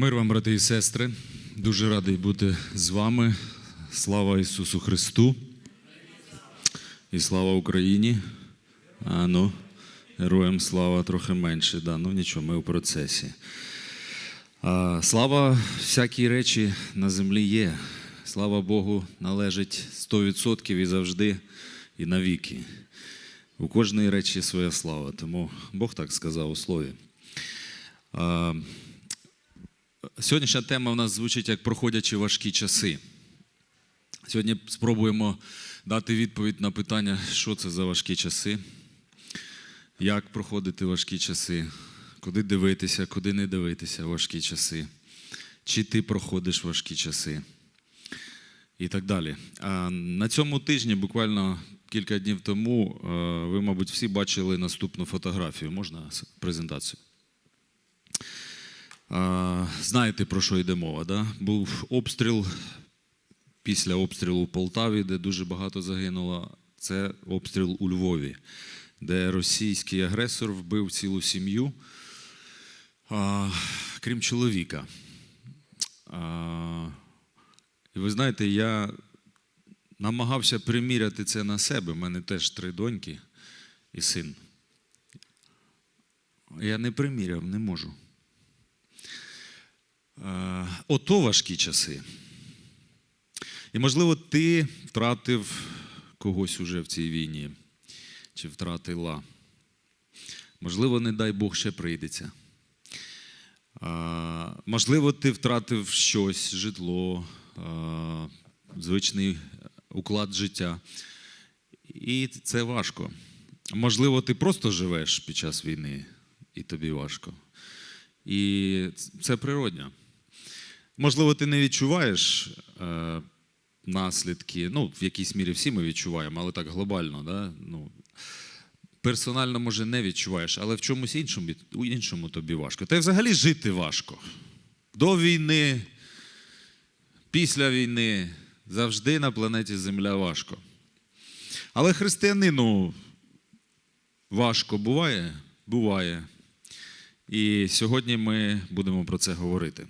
Мир вам, брати і сестри. Дуже радий бути з вами. Слава Ісусу Христу. І слава Україні. А ну, героям слава трохи менше. Да, ну нічого, ми у процесі. А, слава всякій речі на землі є. Слава Богу, належить 100% і завжди, і навіки. У кожної речі своя слава. Тому Бог так сказав у слові. А, Сьогоднішня тема у нас звучить як проходячи важкі часи. Сьогодні спробуємо дати відповідь на питання, що це за важкі часи, як проходити важкі часи, куди дивитися, куди не дивитися важкі часи, чи ти проходиш важкі часи і так далі. А на цьому тижні, буквально кілька днів тому, е, ви, мабуть, всі бачили наступну фотографію. Можна презентацію? Знаєте, про що йде мова? Да? Був обстріл після обстрілу в Полтаві, де дуже багато загинуло. Це обстріл у Львові, де російський агресор вбив цілу сім'ю, крім чоловіка. І ви знаєте, я намагався приміряти це на себе. У мене теж три доньки і син. Я не приміряв, не можу. Е, Ото важкі часи. І, можливо, ти втратив когось уже в цій війні, чи втратила. Можливо, не дай Бог ще прийдеться. А, Можливо, ти втратив щось, житло, а, звичний уклад життя. І це важко. Можливо, ти просто живеш під час війни, і тобі важко. І це природньо. Можливо, ти не відчуваєш е, наслідки. Ну, в якійсь мірі всі ми відчуваємо, але так глобально. Да? Ну, персонально, може, не відчуваєш, але в чомусь іншому, у іншому тобі важко. Та й взагалі жити важко. До війни, після війни завжди на планеті Земля важко. Але християнину важко буває? Буває. І сьогодні ми будемо про це говорити.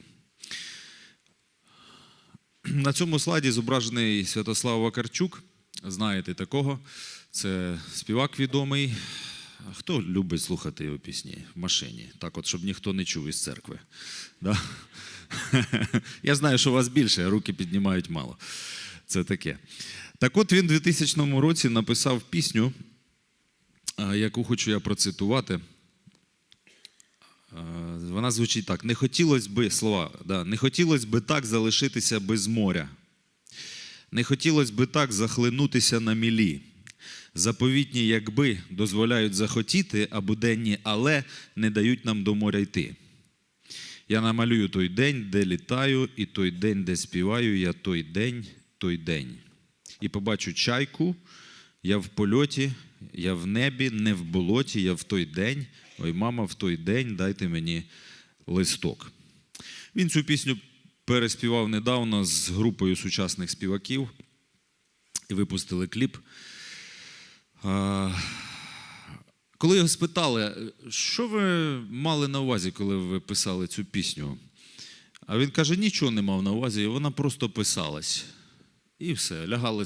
На цьому слайді зображений Святослав Вакарчук. Знаєте такого. Це співак відомий. Хто любить слухати його пісні в машині? Так, от, щоб ніхто не чув із церкви. Да? Я знаю, що вас більше, руки піднімають мало. Це таке. Так от він у 2000 році написав пісню, яку хочу я процитувати. А, Вона звучить так: не хотілося би слова, да, не хотілося би так залишитися без моря. Не хотілося би так захлинутися на мілі. Заповітні, якби дозволяють захотіти, а буденні, але не дають нам до моря йти. Я намалюю той день, де літаю, і той день, де співаю, я той день, той день. І побачу чайку, я в польоті, я в небі, не в болоті, я в той день. Ой, мама, в той день дайте мені листок. Він цю пісню переспівав недавно з групою сучасних співаків і випустили кліп. Коли його спитали, що ви мали на увазі, коли ви писали цю пісню? А він каже, нічого не мав на увазі, вона просто писалась. І все, лягали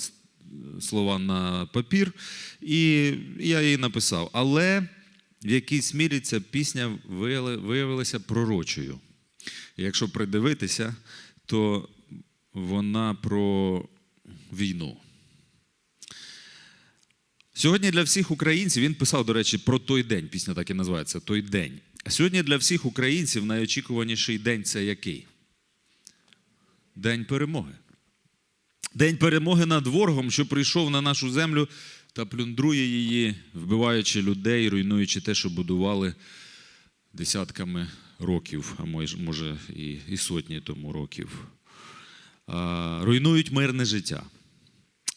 слова на папір, і я її написав. Але в якійсь мірі ця пісня виявилася пророчою. Якщо придивитися, то вона про війну. Сьогодні для всіх українців він писав, до речі, про той день. Пісня так і називається Той день. А сьогодні для всіх українців найочікуваніший день це який? День перемоги. День перемоги над ворогом, що прийшов на нашу землю та плюндрує її, вбиваючи людей, руйнуючи те, що будували десятками років, а може і, і сотні тому років. А, руйнують мирне життя.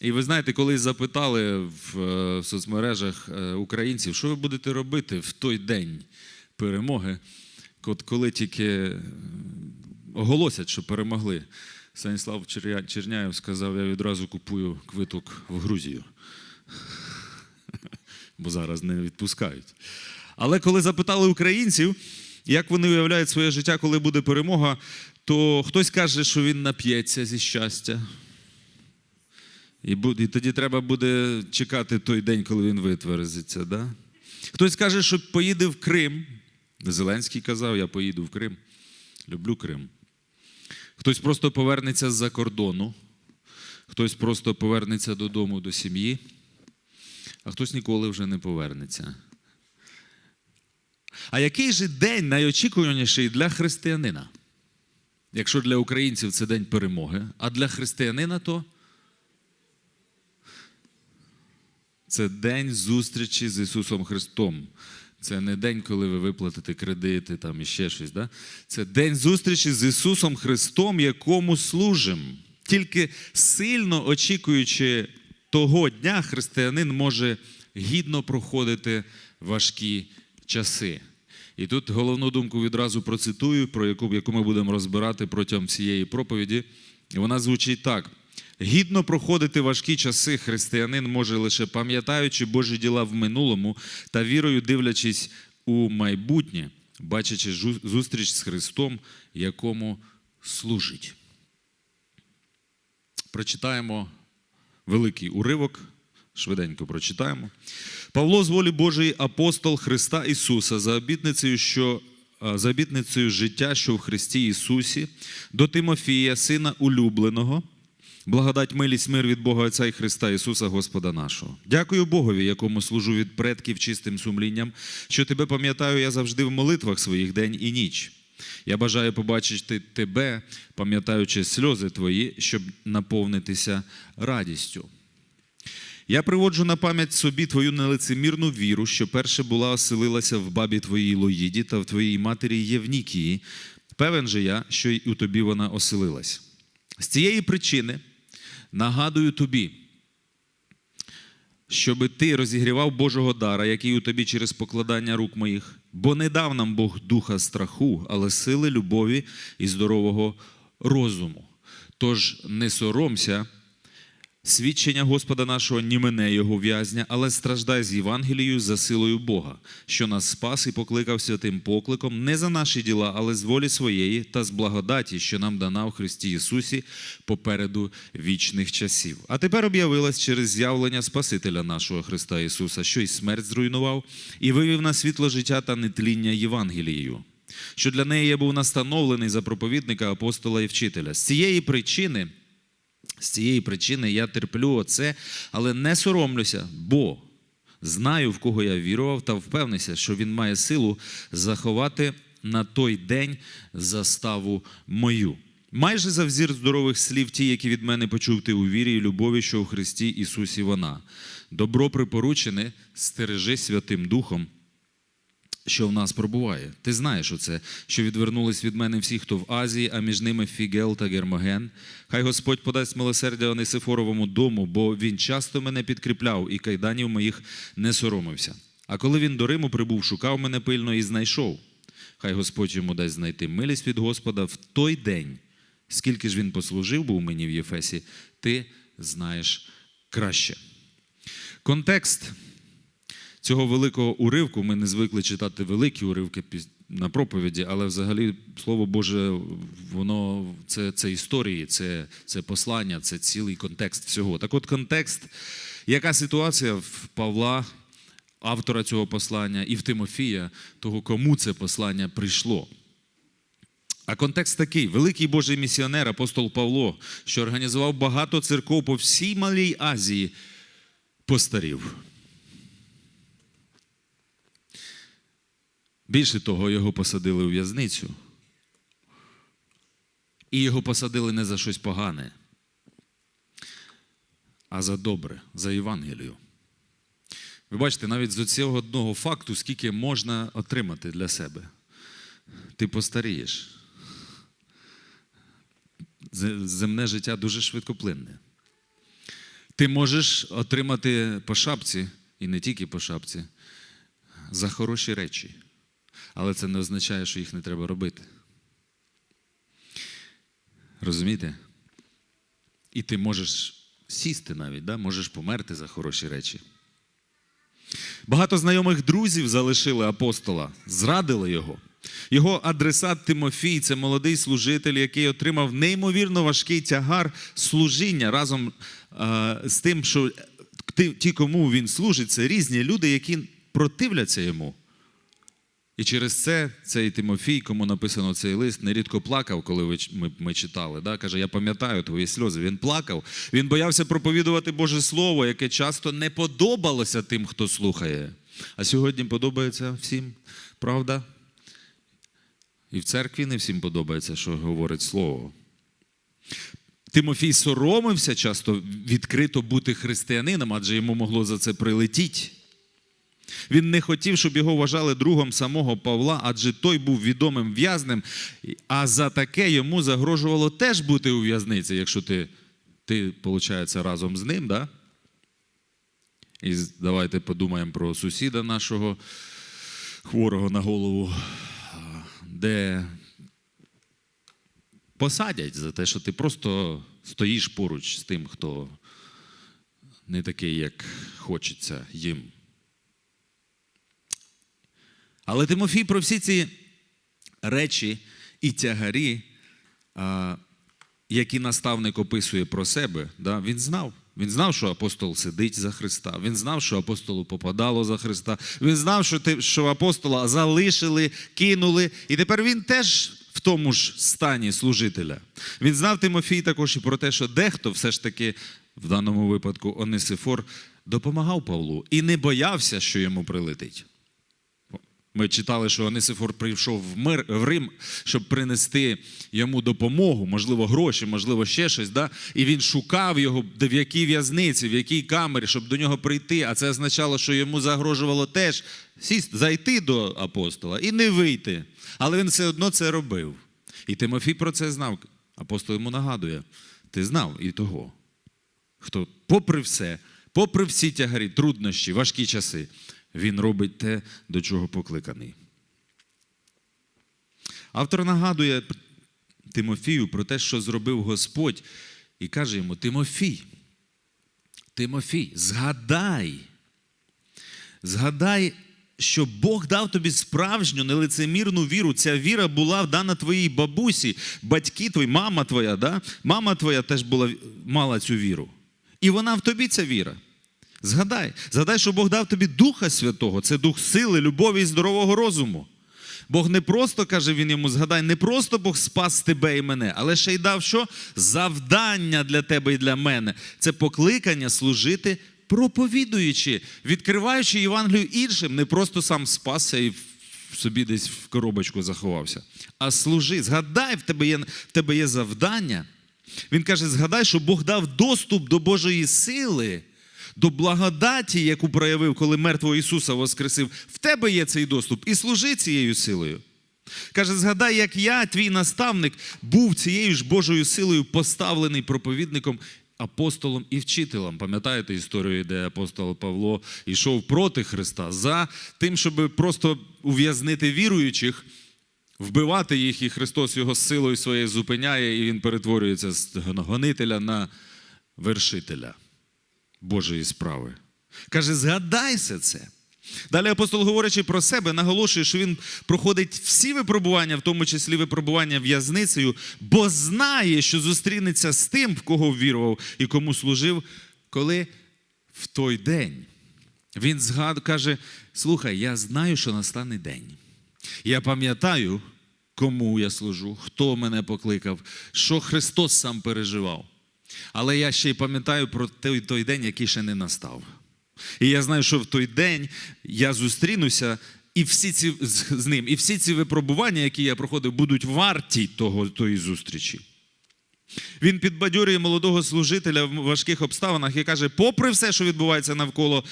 І ви знаєте, коли запитали в, е, соцмережах е, українців, що ви будете робити в той день перемоги, коли тільки е, оголосять, що перемогли. Станіслав Черняєв сказав, я відразу купую квиток в Грузію. Бо зараз не відпускають. Але коли запитали українців, як вони уявляють своє життя, коли буде перемога, то хтось каже, що він нап'ється зі щастя. І, і тоді треба буде чекати той день, коли він витверзиться. Да? Хтось каже, що поїде в Крим. Зеленський казав, я поїду в Крим. Люблю Крим. Хтось просто повернеться з-за кордону, хтось просто повернеться додому до сім'ї, а хтось ніколи вже не повернеться. А який же день найочікуваніший для християнина? Якщо для українців це день перемоги, а для християнина то це день зустрічі з Ісусом Христом. Це не день, коли ви виплатите кредити там і ще щось. Да? Це день зустрічі з Ісусом Христом, якому служимо. Тільки сильно очікуючи того дня, християнин може гідно проходити важкі часи. І тут головну думку відразу процитую, про яку, яку ми будемо розбирати протягом всієї проповіді. І вона звучить так: гідно проходити важкі часи християнин може лише пам'ятаючи Божі діла в минулому та вірою дивлячись у майбутнє, бачачи зустріч з Христом, якому служить. Прочитаємо великий уривок. Швиденько прочитаємо. Павло з волі Божої, апостол Христа Ісуса, за обітницею, що за обітницею життя, що в Христі Ісусі, до Тимофія, сина улюбленого, благодать милість мир від Бога Отця і Христа Ісуса, Господа нашого. Дякую Богові, якому служу від предків чистим сумлінням, що тебе пам'ятаю я завжди в молитвах своїх день і ніч. Я бажаю побачити тебе, пам'ятаючи сльози твої, щоб наповнитися радістю. Я приводжу на пам'ять собі твою нелицемірну віру, що перше була оселилася в бабі твоїй Лоїді та в твоїй матері Євнікії. Певен же я, що й у тобі вона оселилась. З цієї причини нагадую тобі, щоби ти розігрівав Божого дара, який у тобі через покладання рук моїх, бо не дав нам Бог духа страху, але сили, любові і здорового розуму. Тож не соромся свідчення Господа нашого ні мене його в'язня, але страждай з Євангелією за силою Бога, що нас спас і покликав святим покликом не за наші діла, але з волі своєї та з благодаті, що нам дана в Христі Ісусі попереду вічних часів. А тепер об'явилась через з'явлення Спасителя нашого Христа Ісуса, що й смерть зруйнував, і вивів на світло життя та нетління Євангелією. Що для неї я був настановлений за проповідника, апостола і вчителя. З цієї причини з цієї причини я терплю оце, але не соромлюся, бо знаю, в кого я вірував, та впевнився, що він має силу заховати на той день заставу мою. Майже за взір здорових слів, ті, які від мене почув ти у вірі і любові, що у Христі Ісусі вона. Добро припоручене, стережи Святим Духом, що в нас пробуває. Ти знаєш оце, що відвернулись від мене всі, хто в Азії, а між ними Фігел та Гермоген. Хай Господь подасть милосердя Онисифоровому дому, бо він часто мене підкріпляв і кайданів моїх не соромився. А коли він до Риму прибув, шукав мене пильно і знайшов. Хай Господь йому дасть знайти милість від Господа в той день, скільки ж він послужив був мені в Єфесі, ти знаєш краще. Контекст цього великого уривку ми не звикли читати великі уривки на проповіді, але взагалі Слово Боже, воно це, це історії, це, це послання, це цілий контекст всього. Так от контекст, яка ситуація в Павла, автора цього послання, і в Тимофія, того, кому це послання прийшло. А контекст такий: великий Божий місіонер, апостол Павло, що організував багато церков по всій Малій Азії, постарів. Більше того, його посадили у в'язницю. І його посадили не за щось погане, а за добре, за Євангелію. Ви бачите, навіть з цього одного факту, скільки можна отримати для себе. Ти постарієш. Земне життя дуже швидкоплинне. Ти можеш отримати по шапці, і не тільки по шапці, за хороші речі. Але це не означає, що їх не треба робити. Розумієте? І ти можеш сісти навіть, да? можеш померти за хороші речі. Багато знайомих друзів залишили апостола, зрадили його. Його адресат Тимофій це молодий служитель, який отримав неймовірно важкий тягар служіння разом е, з тим, що ті, кому він служить, це різні люди, які противляться йому. І через це цей Тимофій, кому написано цей лист, нерідко плакав, коли ми, ми читали. Да? Каже, я пам'ятаю твої сльози. Він плакав. Він боявся проповідувати Боже Слово, яке часто не подобалося тим, хто слухає. А сьогодні подобається всім, правда? І в церкві не всім подобається, що говорить Слово. Тимофій соромився часто відкрито бути християнином, адже йому могло за це прилетіти. Він не хотів, щоб його вважали другом самого Павла, адже той був відомим в'язнем, а за таке йому загрожувало теж бути у в'язниці, якщо ти, ти виходить, разом з ним. Да? І давайте подумаємо про сусіда нашого хворого на голову, де посадять за те, що ти просто стоїш поруч з тим, хто не такий, як хочеться їм. Але Тимофій про всі ці речі і тягарі, які наставник описує про себе, да, він знав. Він знав, що апостол сидить за Христа. Він знав, що апостолу попадало за Христа. Він знав, що, ти, що апостола залишили, кинули. І тепер він теж в тому ж стані служителя. Він знав Тимофій також і про те, що дехто все ж таки, в даному випадку, Онисифор, допомагав Павлу і не боявся, що йому прилетить. Ми читали, що Онисифор прийшов в мир в Рим, щоб принести йому допомогу, можливо, гроші, можливо, ще щось. Да? І він шукав його, в якій в'язниці, в якій камері, щоб до нього прийти. А це означало, що йому загрожувало теж сість, зайти до апостола і не вийти. Але він все одно це робив. І Тимофій про це знав. Апостол йому нагадує: ти знав і того, хто, попри все, попри всі тягарі, труднощі, важкі часи, він робить те, до чого покликаний. Автор нагадує Тимофію про те, що зробив Господь, і каже йому: Тимофій, Тимофій, згадай, згадай, що Бог дав тобі справжню нелицемірну віру. Ця віра була дана твоїй бабусі, батьки твої, мама твоя, да? мама твоя теж була, мала цю віру. І вона в тобі ця віра. Згадай, згадай, що Бог дав тобі Духа Святого, це дух сили, любові і здорового розуму. Бог не просто каже він йому, згадай, не просто Бог спас тебе і мене, але ще й дав що? Завдання для тебе і для мене. Це покликання служити, проповідуючи, відкриваючи Євангелію іншим, не просто сам спасся і собі десь в коробочку заховався. А служи, згадай, в тебе є, в тебе є завдання. Він каже: згадай, що Бог дав доступ до Божої сили, до благодаті, яку проявив, коли мертвого Ісуса воскресив. В тебе є цей доступ і служи цією силою. Каже, згадай, як я, твій наставник, був цією ж Божою силою поставлений проповідником, апостолом і вчителем. Пам'ятаєте історію, де апостол Павло йшов проти Христа за тим, щоб просто ув'язнити віруючих, вбивати їх, і Христос його силою своєю зупиняє, і він перетворюється з гонителя на вершителя Божої справи. Каже, згадайся це. Далі апостол, говорячи про себе, наголошує, що він проходить всі випробування, в тому числі випробування в'язницею, бо знає, що зустрінеться з тим, в кого ввірував і кому служив, коли в той день. Він згад... каже: слухай, я знаю, що настане день. Я пам'ятаю, кому я служу, хто мене покликав, що Христос сам переживав. Але я ще й пам'ятаю про той, той день, який ще не настав. І я знаю, що в той день я зустрінуся і всі ці, з, ним, і всі ці випробування, які я проходив, будуть варті того, тої зустрічі. Він підбадьорює молодого служителя в важких обставинах і каже: попри все, що відбувається навколо,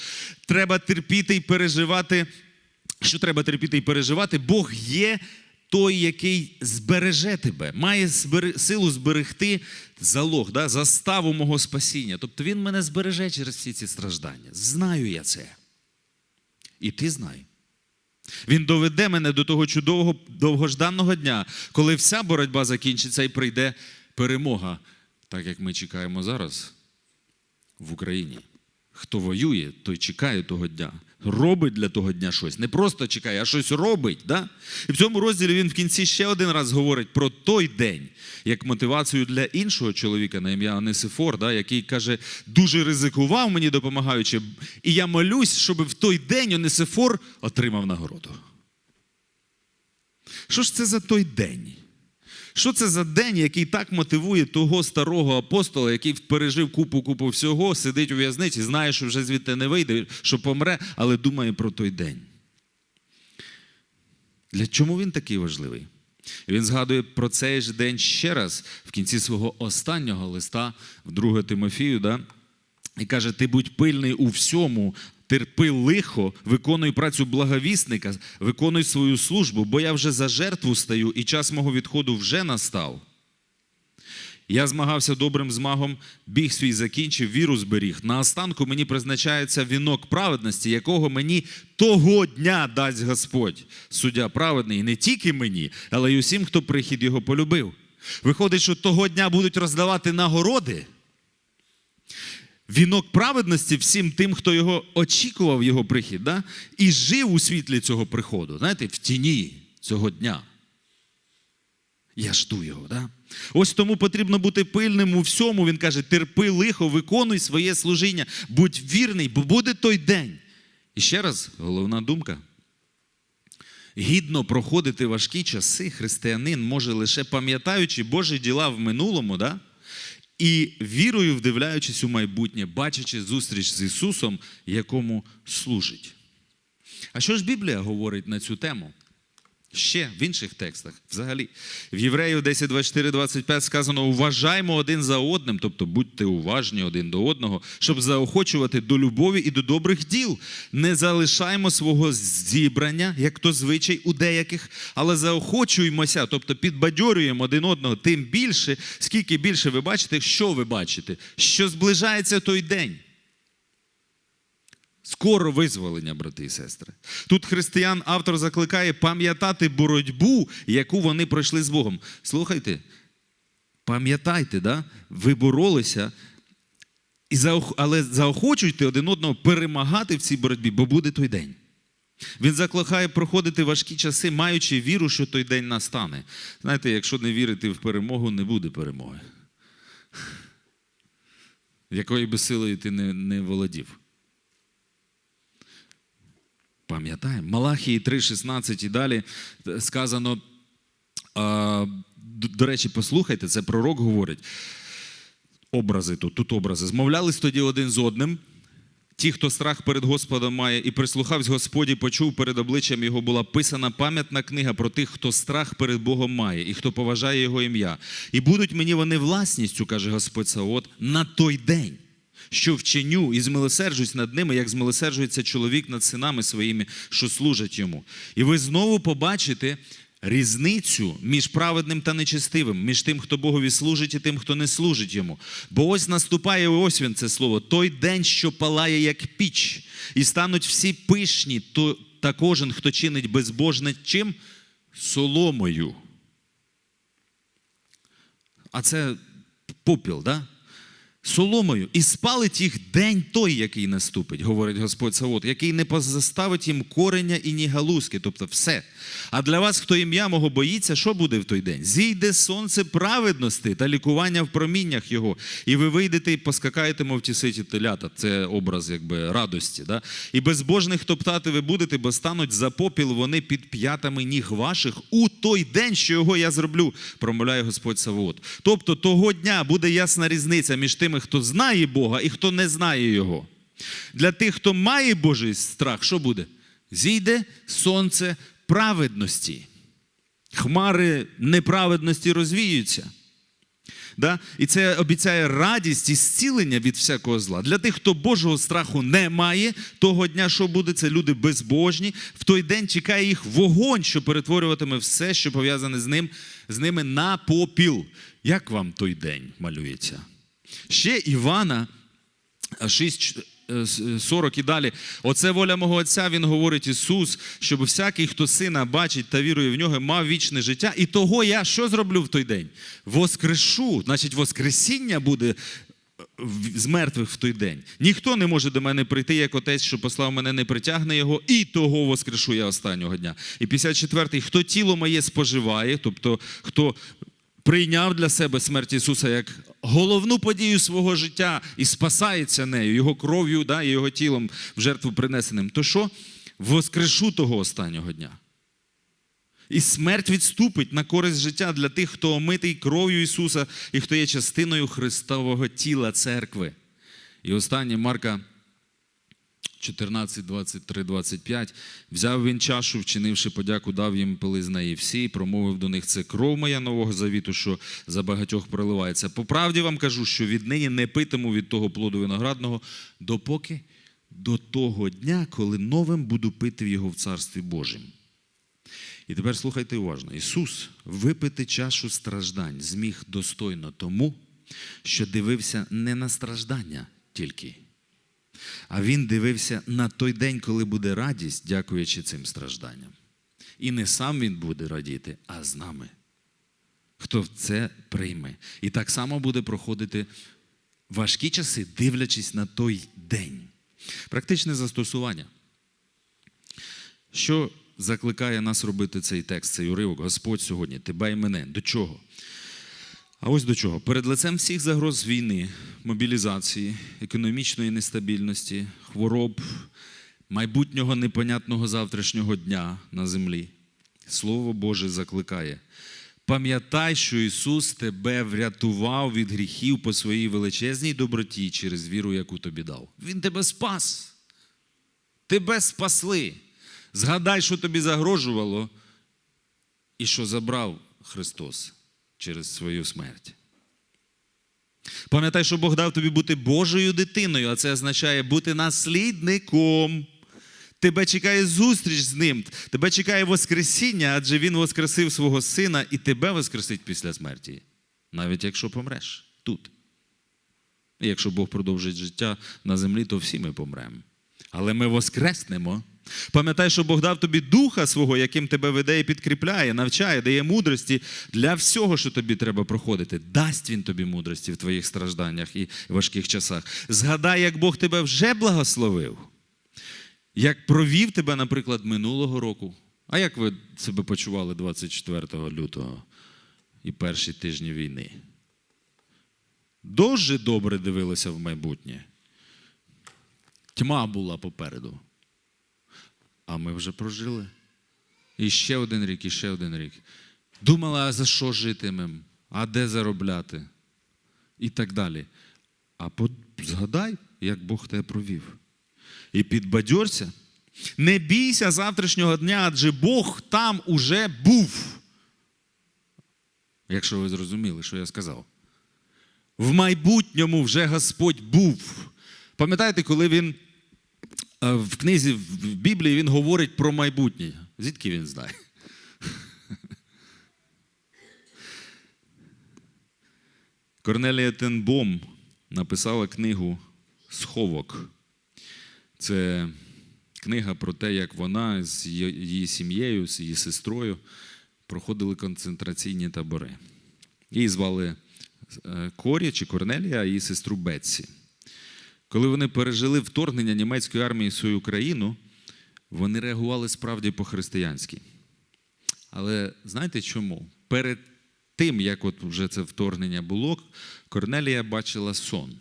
треба терпіти і переживати. Що треба терпіти і переживати, Бог є той, який збереже тебе, має силу зберегти залог, да, заставу мого спасіння. Тобто він мене збереже через всі ці страждання. Знаю я це. І ти знай. Він доведе мене до того чудового довгожданного дня, коли вся боротьба закінчиться і прийде перемога, так як ми чекаємо зараз в Україні. Хто воює, той чекає того дня. Робить для того дня щось. Не просто чекає, а щось робить. Да? І в цьому розділі він в кінці ще один раз говорить про той день, як мотивацію для іншого чоловіка на ім'я Анисифор, да, який каже, дуже ризикував мені допомагаючи, і я молюсь, щоб в той день Онисифор отримав нагороду. Що ж це за той день? Що це за день, який так мотивує того старого апостола, який пережив купу купу всього, сидить у в'язниці, знає, що вже звідти не вийде, що помре, але думає про той день. Для чому він такий важливий? Він згадує про цей ж день ще раз в кінці свого останнього листа в 2 Тимофію, да? і каже: Ти будь пильний у всьому, терпи лихо, виконуй працю благовісника, виконуй свою службу, бо я вже за жертву стаю, і час мого відходу вже настав. Я змагався добрим змагом, біг свій закінчив, віру зберіг. На останку мені призначається вінок праведності, якого мені того дня дасть Господь, суддя праведний, не тільки мені, але й усім, хто прихід його полюбив. Виходить, що того дня будуть роздавати нагороди. Вінок праведності всім тим, хто його очікував, його прихід, да? і жив у світлі цього приходу, знаєте, в тіні цього дня. Я жду його. Да? Ось тому потрібно бути пильним у всьому. Він каже: терпи лихо, виконуй своє служіння, будь вірний, бо буде той день. І ще раз, головна думка. Гідно проходити важкі часи християнин може лише пам'ятаючи Божі діла в минулому, да? І вірою вдивляючись у майбутнє, бачачи зустріч з Ісусом, якому служить. А що ж Біблія говорить на цю тему? Ще в інших текстах, взагалі. В Євреїв 10, 24, 25 сказано: уважаймо один за одним, тобто будьте уважні один до одного, щоб заохочувати до любові і до добрих діл. Не залишаймо свого зібрання, як то звичай у деяких, але заохочуємося, тобто підбадьорюємо один одного, тим більше, скільки більше ви бачите, що ви бачите, що зближається той день. Скоро визволення, брати і сестри. Тут християн автор закликає пам'ятати боротьбу, яку вони пройшли з Богом. Слухайте, пам'ятайте, да? ви боролися, і заох... але заохочуйте один одного перемагати в цій боротьбі, бо буде той день. Він закликає проходити важкі часи, маючи віру, що той день настане. Знаєте, якщо не вірити в перемогу, не буде перемоги. Якою би силою ти не, не володів. Пам'ятаємо. Малахії 3,16 і далі сказано. До речі, послухайте, це пророк говорить. Образи тут, тут образи. Змовлялись тоді один з одним. Ті, хто страх перед Господом має, і прислухавсь Господі, почув перед обличчям його була писана пам'ятна книга про тих, хто страх перед Богом має і хто поважає Його ім'я. І будуть мені вони власністю, каже Господь Саот, на той день що вченю і змилосерджусь над ними, як змилосерджується чоловік над синами своїми, що служать йому. І ви знову побачите різницю між праведним та нечестивим, між тим, хто Богові служить, і тим, хто не служить йому. Бо ось наступає ось він це слово, той день, що палає, як піч, і стануть всі пишні, то, та кожен, хто чинить безбожне чим? Соломою. А це попіл, да? Соломою, і спалить їх день той, який наступить, говорить Господь Савот, який не позаставить їм кореня і ні галузки, тобто все. А для вас, хто ім'я мого боїться, що буде в той день? Зійде сонце праведності та лікування в проміннях його, і ви вийдете і поскакаєте, мов ті ситі телята. Це образ якби радості. Да? І безбожних топтати ви будете, бо стануть за попіл вони під п'ятами ніг ваших у той день, що його я зроблю, промовляє Господь Савот. Тобто того дня буде ясна різниця між тими, хто знає Бога і хто не знає Його. Для тих, хто має Божий страх, що буде? Зійде сонце праведності. Хмари неправедності розвіються. Да? І це обіцяє радість і зцілення від всякого зла. Для тих, хто Божого страху не має, того дня, що буде, це люди безбожні. В той день чекає їх вогонь, що перетворюватиме все, що пов'язане з ним, з ними на попіл. Як вам той день малюється? Ще Івана 6, 40 і далі. Оце воля мого Отця, Він говорить Ісус, щоб всякий, хто сина бачить та вірує в нього, мав вічне життя. І того я що зроблю в той день? Воскрешу. Значить, Воскресіння буде з мертвих в той день. Ніхто не може до мене прийти, як отець, що послав мене, не притягне його, і того воскрешу я останнього дня. І 54-й, хто тіло моє споживає, тобто хто прийняв для себе смерть Ісуса як головну подію свого життя і спасається нею, його кров'ю да, і його тілом в жертву принесеним, то що? Воскрешу того останнього дня. І смерть відступить на користь життя для тих, хто омитий кров'ю Ісуса і хто є частиною Христового тіла церкви. І останнє Марка 14, 23, 25. Взяв він чашу, вчинивши подяку, дав їм пили з неї всі, промовив до них це кров моя нового завіту, що за багатьох проливається. По правді вам кажу, що віднині не питиму від того плоду виноградного, допоки до того дня, коли новим буду пити його в царстві Божім. І тепер слухайте уважно. Ісус випити чашу страждань зміг достойно тому, що дивився не на страждання тільки, а Він дивився на той день, коли буде радість, дякуючи цим стражданням. І не сам Він буде радіти, а з нами. Хто це прийме. І так само буде проходити важкі часи, дивлячись на той день. Практичне застосування. Що закликає нас робити цей текст, цей уривок, Господь сьогодні, тебе і мене. До чого? А ось до чого? Перед лицем всіх загроз війни, мобілізації, економічної нестабільності, хвороб, майбутнього непонятного завтрашнього дня на землі. Слово Боже закликає. Пам'ятай, що Ісус тебе врятував від гріхів по своїй величезній доброті через віру, яку тобі дав. Він тебе спас. Тебе спасли. Згадай, що тобі загрожувало, і що забрав Христос через свою смерть. Пам'ятай, що Бог дав тобі бути Божою дитиною, а це означає бути наслідником. Тебе чекає зустріч з ним, тебе чекає Воскресіння, адже Він воскресив свого сина і тебе воскресить після смерті, навіть якщо помреш тут. І якщо Бог продовжить життя на землі, то всі ми помремо. Але ми воскреснемо. Пам'ятай, що Бог дав тобі духа свого, яким тебе веде і підкріпляє, навчає, дає мудрості для всього, що тобі треба проходити. Дасть він тобі мудрості в твоїх стражданнях і важких часах. Згадай, як Бог тебе вже благословив, як провів тебе, наприклад, минулого року. А як ви себе почували 24 лютого і перші тижні війни? Дуже добре дивилися в майбутнє. Тьма була попереду. А ми вже прожили. І ще один рік, і ще один рік. Думали, а за що житимем? А де заробляти? І так далі. А по- згадай, як Бог тебе провів. І підбадьорся. Не бійся завтрашнього дня, адже Бог там уже був. Якщо ви зрозуміли, що я сказав. В майбутньому вже Господь був. Пам'ятаєте, коли він в книзі в Біблії він говорить про майбутнє. Звідки він знає? Корнелія Тенбом написала книгу Сховок. Це книга про те, як вона з її її сім'єю, з її сестрою проходили концентраційні табори. Її звали е, Корі чи Корнелія, а її сестру Бетсі. Коли вони пережили вторгнення німецької армії в свою країну, вони реагували справді по-християнськи. Але знаєте чому? Перед тим, як от вже це вторгнення було, Корнелія бачила сон.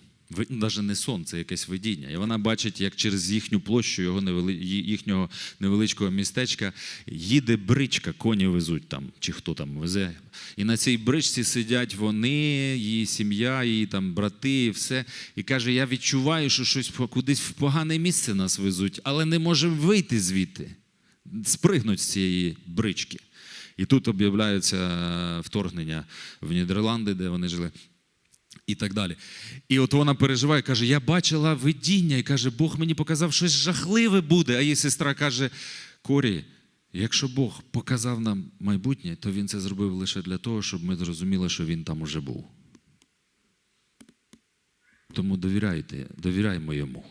Навіть не сон, це якесь видіння. І вона бачить, як через їхню площу його невели... їхнього невеличкого містечка їде бричка, коні везуть там, чи хто там везе. І на цій бричці сидять вони, її сім'я, її там брати, і все. І каже: Я відчуваю, що щось кудись в погане місце нас везуть, але не можемо вийти звідти, спригнуть з цієї брички. І тут об'являється вторгнення в Нідерланди, де вони жили. І так далі. І от вона переживає, каже: Я бачила видіння, і каже, Бог мені показав щось жахливе буде. А її сестра каже: Корі, якщо Бог показав нам майбутнє, то він це зробив лише для того, щоб ми зрозуміли, що він там уже був. Тому довіряйте, довіряймо йому.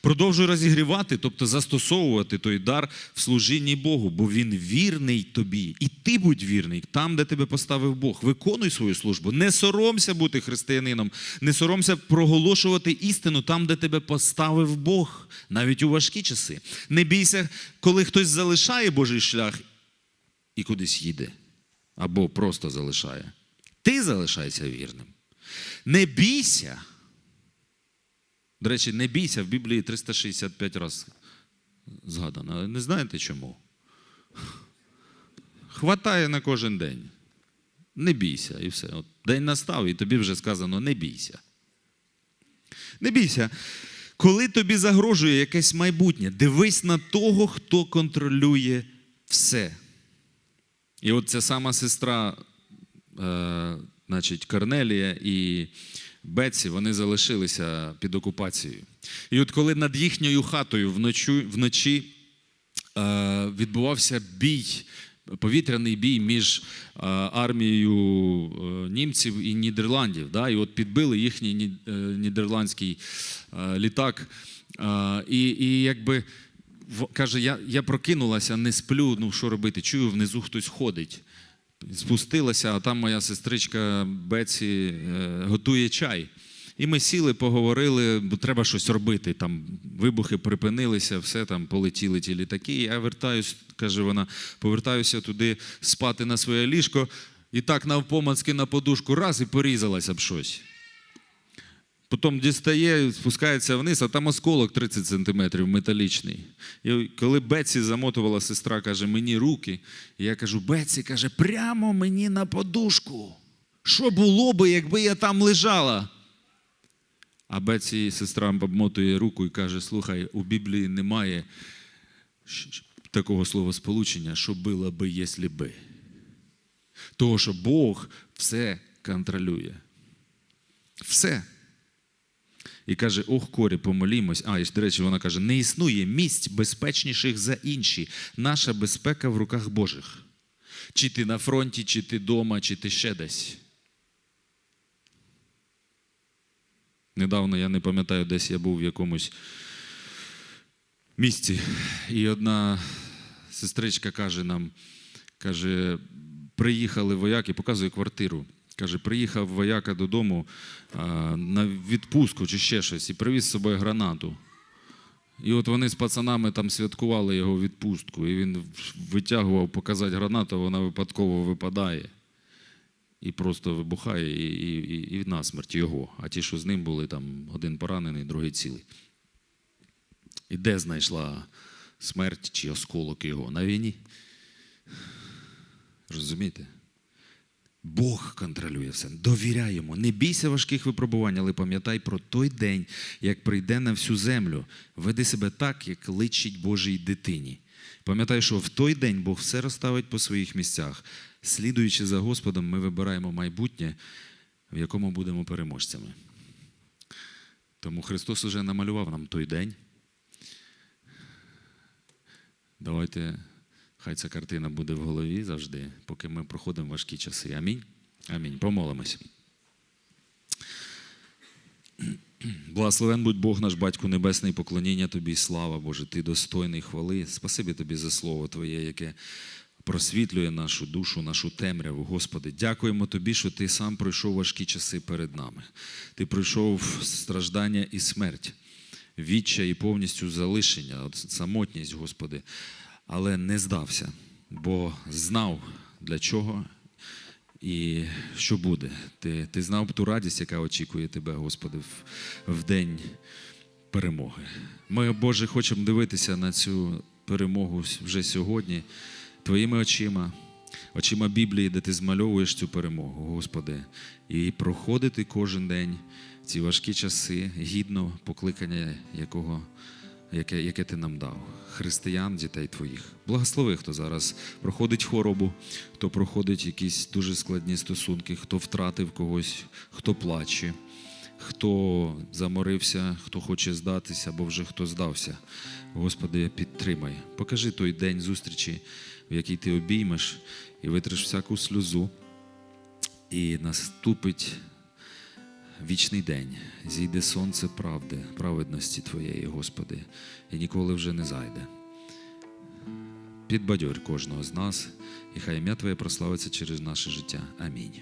Продовжуй розігрівати, тобто застосовувати той дар в служінні Богу, бо він вірний тобі. І ти будь вірний там, де тебе поставив Бог. Виконуй свою службу. Не соромся бути християнином, не соромся проголошувати істину там, де тебе поставив Бог, навіть у важкі часи. Не бійся, коли хтось залишає Божий шлях і кудись їде, або просто залишає. Ти залишайся вірним. Не бійся. До речі, не бійся в Біблії 365 разів згадано. Але не знаєте чому? Хватає на кожен день. Не бійся і все. От день настав, і тобі вже сказано не бійся. Не бійся. Коли тобі загрожує якесь майбутнє, дивись на того, хто контролює все. І от ця сама сестра, е, значить, Корнелія і Бетсі, вони залишилися під окупацією. І от коли над їхньою хатою вночі, вночі е, відбувався бій, повітряний бій між е, армією е, німців і Нідерландів. Да? І от підбили їхній ні- е, нідерландський е, літак. Е, і, і якби каже, я, я прокинулася, не сплю, ну що робити? Чую, внизу хтось ходить. Спустилася, а там моя сестричка Беці е, готує чай. І ми сіли, поговорили, бо треба щось робити. Там вибухи припинилися, все там полетіли ті літаки. Я вертаюсь, каже вона, повертаюся туди спати на своє ліжко, і так навпомацки на подушку раз і порізалася б щось. Потім дістає, спускається вниз, а там осколок 30 сантиметрів металічний. І коли Беці замотувала сестра, каже, мені руки. Я кажу, Беці каже, прямо мені на подушку. Що було би, якби я там лежала? А Беці сестра обмотує руку і каже: слухай, у Біблії немає такого словосполучення, що було би, якщо би. Того, що Бог все контролює. Все. І каже: ох, корі, помолімось. А, і до речі, вона каже: не існує місць безпечніших за інші. Наша безпека в руках Божих. Чи ти на фронті, чи ти вдома, чи ти ще десь. Недавно я не пам'ятаю, десь я був в якомусь місці, і одна сестричка каже нам: каже, приїхали вояки, показує квартиру. Каже, приїхав вояка додому на відпустку чи ще щось і привіз з собою гранату. І от вони з пацанами там святкували його відпустку, і він витягував показати гранату, вона випадково випадає і просто вибухає, і, і, і, і насмерть його. А ті, що з ним були, там один поранений, другий цілий. І де знайшла смерть чи осколок його? На війні. Розумієте? Бог контролює все. Довіряй йому. Не бійся важких випробувань, але пам'ятай про той день, як прийде на всю землю. Веди себе так, як личить Божій дитині. Пам'ятай, що в той день Бог все розставить по своїх місцях. Слідуючи за Господом, ми вибираємо майбутнє, в якому будемо переможцями. Тому Христос уже намалював нам той день. Давайте, хай ця картина буде в голові завжди, поки ми проходимо важкі часи. Амінь. Амінь. Помолимось. Благословен будь Бог наш Батько Небесний, поклоніння Тобі, слава Боже, Ти достойний хвали. Спасибі Тобі за слово Твоє, яке просвітлює нашу душу, нашу темряву. Господи, дякуємо Тобі, що Ти сам пройшов важкі часи перед нами. Ти пройшов страждання і смерть, відча і повністю залишення, от самотність, Господи, але не здався, бо знав, для чого і що буде. Ти, ти знав ту радість, яка очікує тебе, Господи, в, в день перемоги. Ми, Боже, хочемо дивитися на цю перемогу вже сьогодні Твоїми очима, очима Біблії, де ти змальовуєш цю перемогу, Господи, і проходити кожен день ці важкі часи, гідно покликання, якого яке, яке ти нам дав, християн, дітей твоїх. Благослови, хто зараз проходить хворобу, хто проходить якісь дуже складні стосунки, хто втратив когось, хто плаче, хто заморився, хто хоче здатися, або вже хто здався. Господи, підтримай. Покажи той день зустрічі, в який ти обіймеш і витриш всяку сльозу, і наступить вічний день, зійде сонце правди, праведності Твоєї, Господи, і ніколи вже не зайде. Підбадьорь кожного з нас, і хай ім'я Твоє прославиться через наше життя. Амінь.